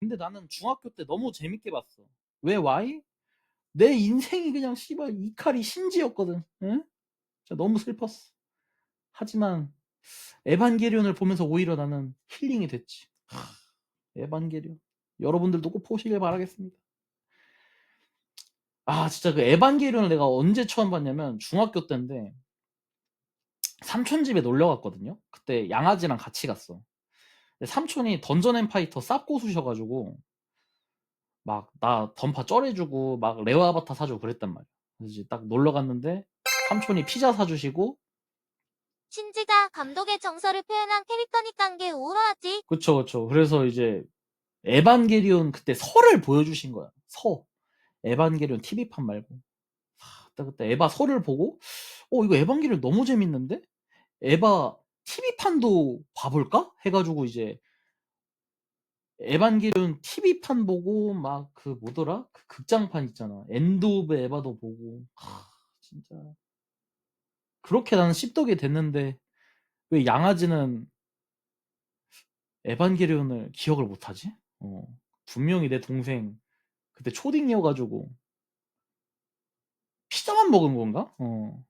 근데 나는 중학교 때 너무 재밌게 봤어. 왜 why? 내 인생이 그냥 씨발 이칼이 신지였거든. 응? 진짜 너무 슬펐어. 하지만 에반게리온을 보면서 오히려 나는 힐링이 됐지. 하, 에반게리온. 여러분들도 꼭 보시길 바라겠습니다. 아 진짜 그 에반게리온을 내가 언제 처음 봤냐면 중학교 때인데 삼촌 집에 놀러 갔거든요. 그때 양아지랑 같이 갔어. 삼촌이 던전 앤 파이터 쌉고수셔가지고 막 나 던파 쩔해주고 막 레어 아바타 사주고 그랬단 말이야. 그래서 이제 딱 놀러 갔는데 삼촌이 피자 사주시고 신지가 감독의 정서를 표현한 캐릭터니까 게 우울하지. 그쵸 그쵸. 그래서 이제 에반게리온 그때 설을 보여주신 거야. 서. 에반게리온 TV판 말고. 하, 딱 그때 에바 설을 보고 어 이거 에반게리온 너무 재밌는데? 에바 TV판도 봐볼까? 해가지고 이제 에반게리온 TV판 보고 막 그 뭐더라? 그 극장판 있잖아. 엔드 오브 에바도 보고 하, 진짜 그렇게 나는 씹덕이 됐는데 왜 양아지는 에반게리온을 기억을 못하지? 어, 분명히 내 동생 그때 초딩이어가지고 피자만 먹은 건가? 어.